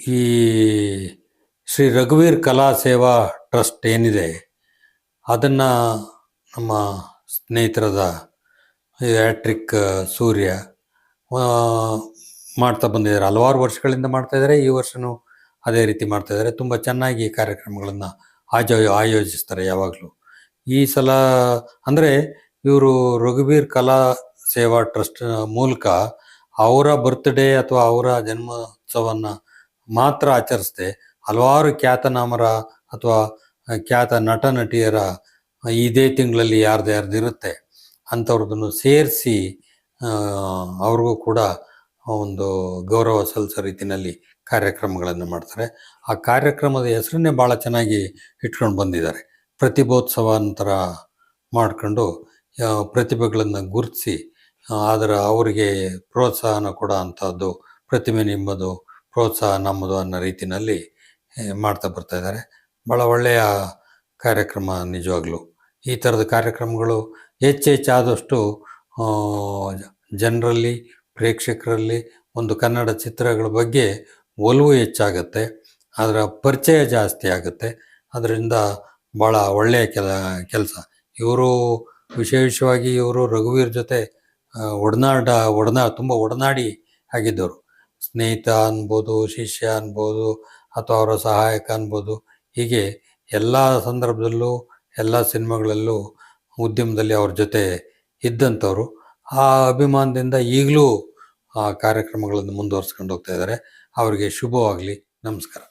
ಈ ಶ್ರೀ ರಘುವೀರ್ ಕಲಾ ಸೇವಾ ಟ್ರಸ್ಟ್ ಏನಿದೆ, ಅದನ್ನು ನಮ್ಮ ಸ್ನೇಹಿತರದ ಹ್ಯಾಟ್ರಿಕ್, ಸೂರ್ಯ ಮಾಡ್ತಾ ಬಂದಿದ್ದಾರೆ. ಹಲವಾರು ವರ್ಷಗಳಿಂದ ಮಾಡ್ತಾಯಿದ್ದಾರೆ ಈ ವರ್ಷವೂ ಅದೇ ರೀತಿ ಮಾಡ್ತಾಯಿದ್ದಾರೆ ತುಂಬ ಚೆನ್ನಾಗಿ ಕಾರ್ಯಕ್ರಮಗಳನ್ನು ಆಜೋ, ಆಯೋಜಿಸ್ತಾರೆ ಯಾವಾಗಲೂ. ಈ ಸಲ ಅಂದರೆ ಇವರು ರಘುವೀರ್ ಕಲಾ ಸೇವಾ ಟ್ರಸ್ಟ್ ಮೂಲಕ ಅವರ ಬರ್ತ್ಡೇ ಅಥವಾ ಅವರ ಜನ್ಮೋತ್ಸವವನ್ನು ಮಾತ್ರ ಆಚರಿಸದೆ. ಹಲವಾರು ಖ್ಯಾತನಾಮರ ಅಥವಾ ಖ್ಯಾತ ನಟ ನಟಿಯರ ಇದೇ ತಿಂಗಳಲ್ಲಿ ಯಾರ್ದು ಯಾರ್ದು ಇರುತ್ತೆ ಅಂಥವ್ರದ್ದನ್ನು ಸೇರಿಸಿ ಅವ್ರಿಗೂ ಕೂಡ ಒಂದು ಗೌರವ ಸಲ್ಲಿಸೋ ರೀತಿಯಲ್ಲಿ ಕಾರ್ಯಕ್ರಮಗಳನ್ನು ಮಾಡ್ತಾರೆ. ಆ ಕಾರ್ಯಕ್ರಮದ ಹೆಸರನ್ನೇ ಭಾಳ ಚೆನ್ನಾಗಿ ಇಟ್ಕೊಂಡು ಬಂದಿದ್ದಾರೆ. ಪ್ರತಿಭೋತ್ಸವ ಅಂತರ ಮಾಡಿಕೊಂಡು ಪ್ರತಿಭೆಗಳನ್ನು ಗುರುತಿಸಿ ಅದರ ಅವರಿಗೆ ಪ್ರೋತ್ಸಾಹನ ಕೊಡೋ ಅಂಥದ್ದು, ಪ್ರತಿಮೆ ನಿಮ್ಮದು ಪ್ರೋತ್ಸಾಹ ನಮ್ಮದು ಅನ್ನೋ ರೀತಿಯಲ್ಲಿ ಮಾಡ್ತಾ ಬರ್ತಾ ಇದ್ದಾರೆ. ಭಾಳ ಒಳ್ಳೆಯ ಕಾರ್ಯಕ್ರಮ ನಿಜವಾಗ್ಲೂ. ಈ ಥರದ ಕಾರ್ಯಕ್ರಮಗಳು ಹೆಚ್ಚೆಚ್ಚಾದಷ್ಟು ಜನರಲ್ಲಿ, ಪ್ರೇಕ್ಷಕರಲ್ಲಿ ಒಂದು ಕನ್ನಡ ಚಿತ್ರಗಳ ಬಗ್ಗೆ ಒಲವು ಹೆಚ್ಚಾಗುತ್ತೆ. ಅದರ ಪರಿಚಯ ಜಾಸ್ತಿ ಆಗುತ್ತೆ. ಅದರಿಂದ ಭಾಳ ಒಳ್ಳೆಯ ಕೆಲ, ಕೆಲಸ. ಇವರು ವಿಶೇಷವಾಗಿ ಇವರು ರಘುವೀರ್ ಜೊತೆ ಒಡನಾಡ, ಒಡನಾ, ತುಂಬ ಒಡನಾಡಿ ಆಗಿದ್ದವರು. ಸ್ನೇಹಿತ ಅನ್ಬೋದು, ಶಿಷ್ಯ ಅನ್ಬೋದು ಅಥವಾ ಅವರ ಸಹಾಯಕ ಅನ್ಬೋದು, ಹೀಗೆ ಎಲ್ಲ ಸಂದರ್ಭದಲ್ಲೂ, ಎಲ್ಲ ಸಿನಿಮಾಗಳಲ್ಲೂ ಉದ್ಯಮದಲ್ಲಿ ಅವ್ರ ಜೊತೆ ಇದ್ದಂಥವ್ರು ಆ ಅಭಿಮಾನದಿಂದ ಈಗಲೂ ಆ ಕಾರ್ಯಕ್ರಮಗಳನ್ನು ಮುಂದುವರ್ಸ್ಕೊಂಡು ಹೋಗ್ತಾ ಇದ್ದಾರೆ. ಅವರಿಗೆ ಶುಭವಾಗಲಿ. ನಮಸ್ಕಾರ.